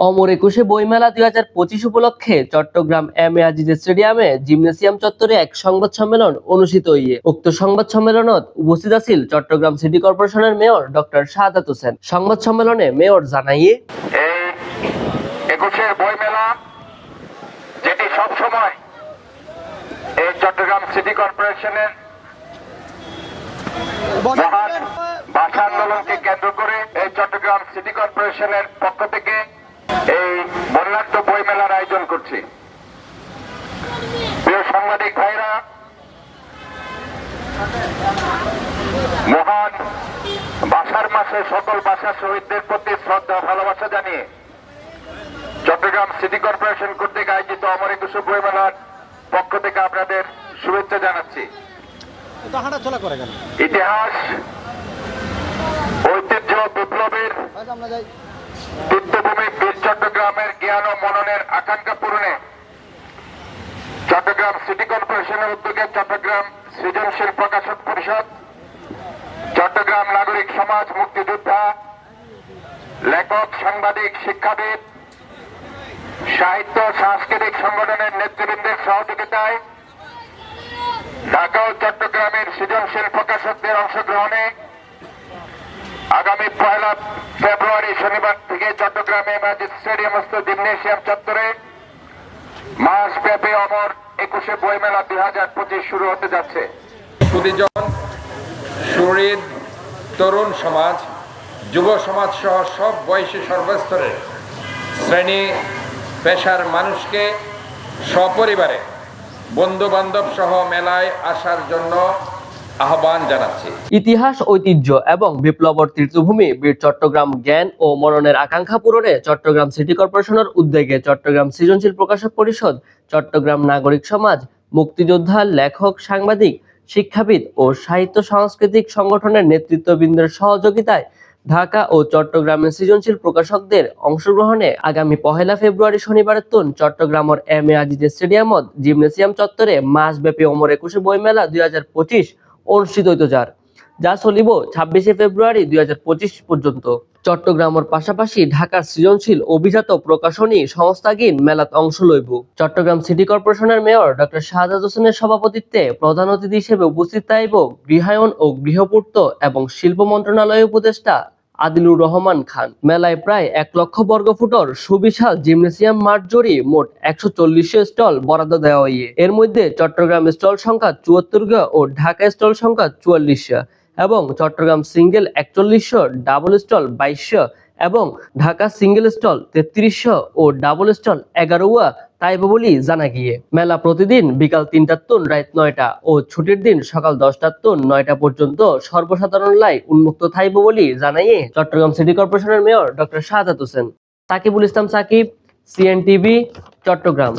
অমর একুশে বইমেলা দুই হাজার পঁচিশ উপলক্ষে চট্টগ্রাম এম এ আজিজ স্টেডিয়ামে জিমনেসিয়াম চত্বরে এক সংবাদ সম্মেলন অনুষ্ঠিত হইয়ে উক্ত সংবাদ সম্মেলনত উপস্থিত আছিল চট্টগ্রাম সিটি কর্পোরেশনের মেয়র ডক্টর শাহাদাত হোসেন। সংবাদ সম্মেলনে মেয়র জানাইয়ে এই একুশের বই যেটি সব সময় এই চট্টগ্রাম সিটি কর্পোরেশনের ভাষা আন্দোলনকে কেন্দ্র করে এই চট্টগ্রাম সিটি কর্পোরেশনের পক্ষ থেকে বর্ণাঢ্য বই মেলার আয়োজন করছি। প্রিয় সাংবাদিক ভাইরা মহান ভাষার মাসে সকল ভাষা শহীদদের প্রতি শ্রদ্ধা ভালোবাসা জানিয়ে চট্টগ্রাম সিটি কর্পোরেশন কর্তৃক আয়োজিত অমর একুশে বই মেলার পক্ষ থেকে আপনাদের শুভেচ্ছা জানাচ্ছি। ইতিহাস ঐতিহ্য বিপ্লবের তীর্থভূমি বীর চট্টগ্রামের জ্ঞান ও মননের আকাঙ্ক্ষা পূরণে চট্টগ্রাম সিটি কর্পোরেশনের উদ্যোগে চট্টগ্রাম সৃজনশীল প্রকাশক পরিষদ, চট্টগ্রাম নাগরিক সমাজ মুক্তিযোদ্ধা, লেখক, সাংবাদিক, শিক্ষাবিদ, সাহিত্য, সাংস্কৃতিক সংগঠনের নেতৃবৃন্দের সহযোগিতায় ঢাকা ও চট্টগ্রামের সৃজনশীল প্রকাশকদের অংশগ্রহণে আগামী পয়লা ফেব্রুয়ারি শনিবার থেকে চট্টগ্রামে স্টেডিয়ামস্থ জিমনেশিয়াম চত্বরে। মাস ব্যাপী অমর একুশে বইমেলা দুই হাজার পঁচিশ শুরু হতে যাচ্ছে। সুদীজন সুহৃদ তরুণ সমাজ, যুব সমাজ সহ সব বয়সী সর্বস্তরের শ্রেণি, পেশার মানুষকে, সপরিবারে বন্ধু বান্ধব সহ মেলায় আসার জন্য আহ্বান জানাচ্ছি। ইতিহাস, ঐতিহ্য এবং বিপ্লবর তীর্থভূমি বীর চট্টগ্রাম জ্ঞান ও মননের আকাঙ্ক্ষা পূরণে চট্টগ্রাম সিটি কর্পোরেশনের উদ্যোগে চট্টগ্রাম সৃজনশীল প্রকাশক পরিষদ, চট্টগ্রাম নাগরিক সমাজ, মুক্তিযোদ্ধা, লেখক, সাংবাদিক, শিক্ষাবিদ ও সাহিত্য সাংস্কৃতিক সংগঠনের নেতৃত্ববৃন্দের সহযোগিতায় ঢাকা ও চট্টগ্রামের সৃজনশীল প্রকাশকদের অংশগ্রহণে আগামী পহেলা ফেব্রুয়ারি শনিবারের তুন চট্টগ্রামের এম এ আজিজ স্টেডিয়ামত জিমনেসিয়াম চত্বরে মাসব্যাপী অমর একুশে বইমেলা দুই হাজার পঁচিশ অনুষ্ঠিত হইত যার। যা চলিব ছাব্বিশে ফেব্রুয়ারি দুই হাজার পঁচিশ পর্যন্ত। চট্টগ্রামের পাশাপাশি ঢাকার সৃজনশীল অভিজাত প্রকাশনী সংস্থাগীন মেলাত অংশ লইব। চট্টগ্রাম সিটি কর্পোরেশনের মেয়র ডক্টর শাহজাদ হোসেনের সভাপতিত্বে প্রধান অতিথি হিসেবে উপস্থিত থাকব গৃহায়ন ও গৃহপূর্ত এবং শিল্প মন্ত্রণালয়ের উপদেষ্টা আদিলুর রহমান খান। মেলায় প্রায় এক লক্ষ বর্গ ফুটর সুবিশাল জিমনেসিয়াম মাঠ জড়ি মোট একশো স্টল বরাদ্দ দেওয়া হয়ে এর মধ্যে চট্টগ্রাম স্টল সংখ্যা চুয়াত্তর ও ঢাকা স্টল সংখ্যা চুয়াল্লিশ এবং চট্টগ্রাম সিঙ্গেল একচল্লিশশো ডাবল স্টল বাইশশো এবং ঢাকা সিঙ্গেল স্টল তেত্রিশশো ও ডাবল স্টল এগারোয়া তাইব বলি জানা গিয়ে। মেলা প্রতিদিন বিকাল তিনটার তুন রাত নয়টা ও ছুটির দিন সকাল দশটার তুন নয়টা পর্যন্ত সর্বসাধারণ লাই উন্মুক্ত থাইব বলি জানাইয়ে চট্টগ্রাম সিটি কর্পোরেশনের mayor doctor Shahadat Hossain, Sakibul Islam Sakib, CNTV, Chattogram.